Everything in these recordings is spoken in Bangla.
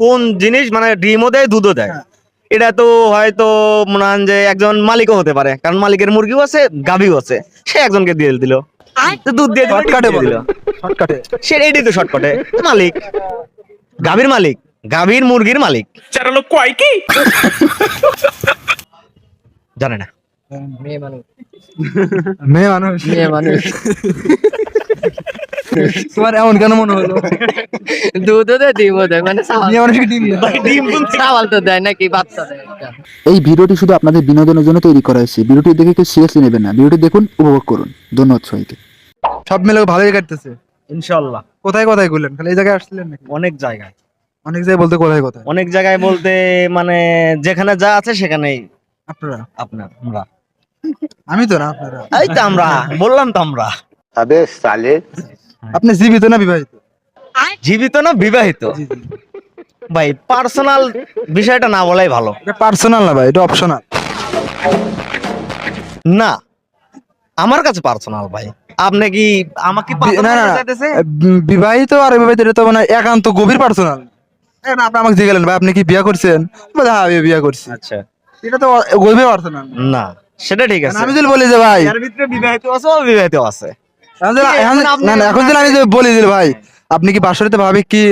কোন জিনিস মানে ডিমও দেয় দুধও দেয়। হ্যাঁ। এটা তো হয়তো মনে হয় যে একজন মালিকও হতে পারে কারণ মালিকের মুরগিও আছে গাভীও আছে। সে একজনকে দিয়ে দিল। দুধ দিয়ে দিল, শর্টকাটে দিল। শর্টকাটে সে এটাই তো শর্টকাটে মালিক। গাভীর মালিক। গাভীর মুরগির মালিক। চারালো কয় কি? জানে না। মেয়ে মানুষ। মেয়ে মানুষ। মেয়ে মানুষ। তোমার এমন কেন মনে হলো? দুধও দেয় ডিমও দেয় মানে মানুষকে ডিম ডিম চাওয়াল তো দেয় নাকি বাচ্চা দেয়। এই ভিডিওটি শুধু আপনাদের বিনোদনের জন্য তৈরি করা হয়েছে। ভিডিওটি দেখে কেউ সিরিয়াসলি নেবেন না। ভিডিওটি দেখুন উপভোগ করুন। ধন্যবাদ সবাইকে। সব মিলে ভালোই কাটতেছে। ইনশাল্লাহ। কোথায় কোথায় ঘুরলেন? খালি এই জায়গায় আসছিলেন নাকি? অনেক জায়গায়। অনেক জায়গায় বলতে কোথায় কোথায়? অনেক জায়গায় বলতে মানে যেখানে যা আছে সেখানেই। আপনারা? আপনার আমরা। আমি তো না আপনারা। এই তো আমরা বললাম তো আমরা। আপনি জীবিত না বিবাহিত? জীবিত না বিবাহিত? জি, জি। ভাই পার্সোনাল বিষয়টা না বলাই ভালো। এটা পার্সোনাল না ভাই এটা অপশনাল না আমার কাছে পার্সোনাল ভাই। আপনি কি আমাকে না না। বিবাহিত আর বিবাহিত এটা তো মানে একান্ত গভীর পার্সোনাল আপনি আমাকে জিজ্ঞাসা ভাই আপনি কি বিয়ে করছেন? বলে, হ্যাঁ আমি বিয়ে করছি। আচ্ছা। এটা তো গভীর পার্সোনাল না। সেটা ঠিক আছে। আমি যদি বলি যে ভাই এর ভিতরে বিবাহিত আছে অবিবাহিত আছে। এখন যদি- আমি যদি বলি ভাই আপনি কি বাসরিতে ভাবি কি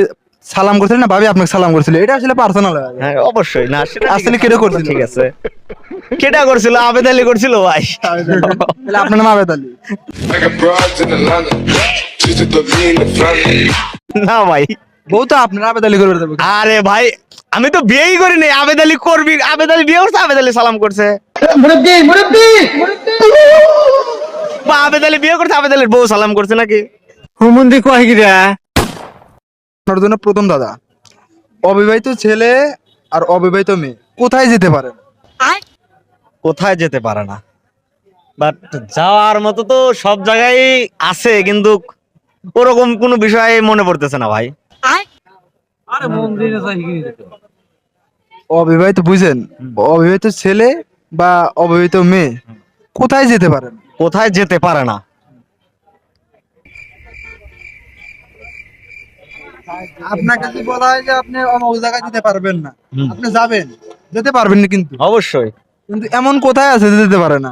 সালাম করছিলেন না? ভাবি আপনাকে সালাম করছিল। এটা আসলে পার্সোনাল হ্যাঁ। অবশ্যই। না সেটা আসলে কেটে করছিল? ঠিক আছে। কেটা করছিল? আবেদ আলী করছিল ভাই। তাহলে আপনার নাম আবেদ আলী. না বউ তো আপনার আবেদ আলী করে দেবো আরে ভাই আমি তো বিয়েই করিনি আবেদ আলী করবি আবেদ আলী বিয়ে করছে আবেদ আলী সালাম করছে। বা আবেদ আলী বিয়ে করছে আবেদ আলীর বউ সালাম করছে নাকি? হুমুন্দি কয় গিরা আপনার জন্য প্রথম দাদা। অবিবাহিত ছেলে আর অবিবাহিত মেয়ে কোথায় যেতে পারেন কোথায় যেতে পারে না। বাট যাওয়ার মতো তো সব জায়গায় আছে কিন্তু ওরকম কোনো বিষয়ে মনে পড়তেছে না ভাই। অবিবাহিত বুঝেন অবিবাহিত ছেলে বা অবিবাহিত মেয়ে কোথায় যেতে পারেন কোথায় যেতে পারে না। আপনাকে যদি বলা হয় যে আপনি অমুক জায়গায় যেতে পারবেন না আপনি যাবেন যেতে পারবেন না কিন্তু। অবশ্যই। কিন্তু এমন কোথায় আছে যে যেতে পারে না?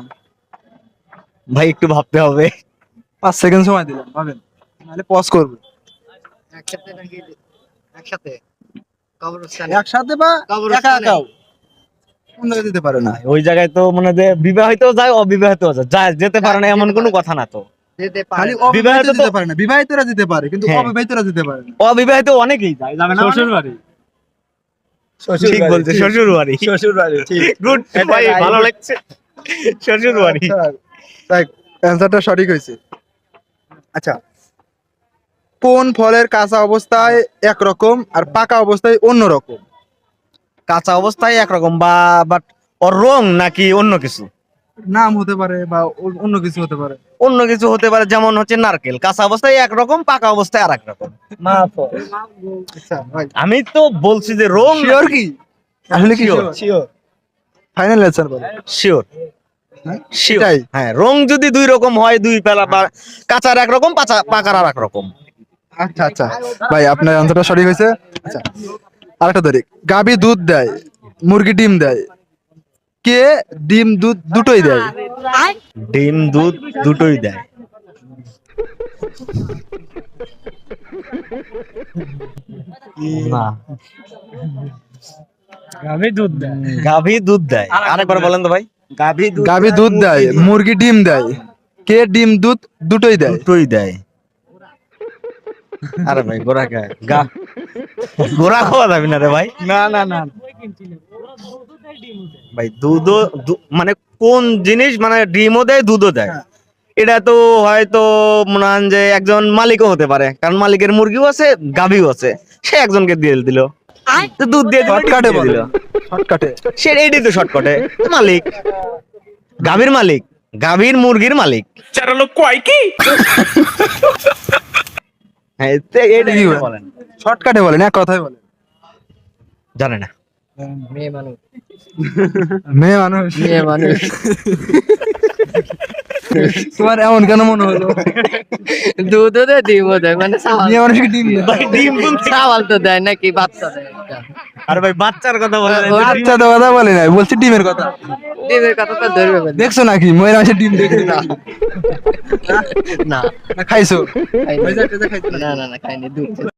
ভাই একটু ভাবতে হবে। পাঁচ সেকেন্ড সময় দিলাম ভাবেন। নাহলে পজ করব। একসাথে নাকি একসাথে? কবরস্থানে? একসাথে বা একা একাও? কোন জায়গায় যেতে পারে না। ওই জায়গায় তো মানে যে বিবাহিত যায় অবিবাহিত যায়। যেতে পারে না এমন কোনো কথা না তো। যেতে পারে খালি না। অবিবাহিত বিবাহিত তো- যেতে বিবাহিতরা যেতে পারে কিন্তু। অবিবাহিতরা যেতে পারে অবিবাহিত অনেকেই যায় যাবে না? শ্বশুর বাড়ি ঠিক বলছে শ্বশুর বাড়ি শ্বশুর বাড়ি গুড ভাই ভালো লাগছে। শ্বশুর বাড়ি অ্যান্সারটা সঠিক হয়েছে। আচ্ছা কোন ফলের কাঁচা অবস্থায় একরকম আর পাকা অবস্থায় অন্য রকম কাঁচা অবস্থায় একরকম বা বাট ওর রং নাকি অন্য কিছু? নাম হতে পারে বা অন্য কিছু হতে পারে। অন্য কিছু হতে পারে যেমন হচ্ছে নারকেল। কাঁচা অবস্থায় একরকম পাকা অবস্থায় আর রকম আচ্ছা আমি তো বলছি যে রং শিওর কি? আসলে কি শিওর ফাইনাল অ্যান্সার বলো। শিওর হ্যাঁ? হ্যাঁ রং যদি দুই রকম হয় দুই পেলা বা কাঁচার একরকম পাচা পাকার আর একরকম আচ্ছা আচ্ছা। ভাই আপনার অ্যান্সারটা সঠিক হয়েছে। আচ্ছা। আরেকটা ধরি। গাভী দুধ দেয় মুরগি ডিম দেয়। কে ডিম দুধ দুটোই দেয়? ডিম দুধ দুটোই দেয়। গাভী দুধ দেয়। গাভী দুধ দেয়। আরেকবার বলেন তো ভাই। গাভী গাভী দুধ দেয় মুরগি ডিম দেয়। কে ডিম দুধ দুটোই দেয়? দুটোই দেয়। আরে ভাই গোড়া খায় গা। গোড়া খাওয়া যাবে না রে ভাই। না না না। ভাই দুধও দু- মানে কোন জিনিস মানে ডিমও দেয় দুধও দেয়। হ্যাঁ। এটা তো হয়তো মনে হয় যে একজন মালিকও হতে পারে। কারণ মালিকের মুরগিও আছে গাভীও আছে। সে একজনকে দিয়ে দিল। দুধ দিয়ে দিল, শর্টকাটে দিল। শর্টকাটে সে তো শর্টকাটে মালিক। গাভীর মালিক। গাভীর মুরগির মালিক। চারালো কয় কি? হ্যাঁ কি? বলেন? শর্টকাটে বলেন এক কথাই বলেন। জানে না। মেয়ে মানুষ। মেয়ে মানুষ। মেয়ে মানুষ। তোমার এমন কেন মনে হলো? দুধও দেয় ডিমও দেয় মানে মেয়ে মানুষকে ডিম দেয়। ডিম চাওয়াল তো দেয় নাকি বাচ্চা দেয়। আরে ভাই বাচ্চার কথা বলে। বাচ্চা তো কথা বলে নাই বলছি ডিমের কথা। ডিমের কথা তো ধরবে। দেখছ নাকি? ময়রা মানুষের ডিম দেখছি না। না। না খাইছো না না না খাইনি দুধ।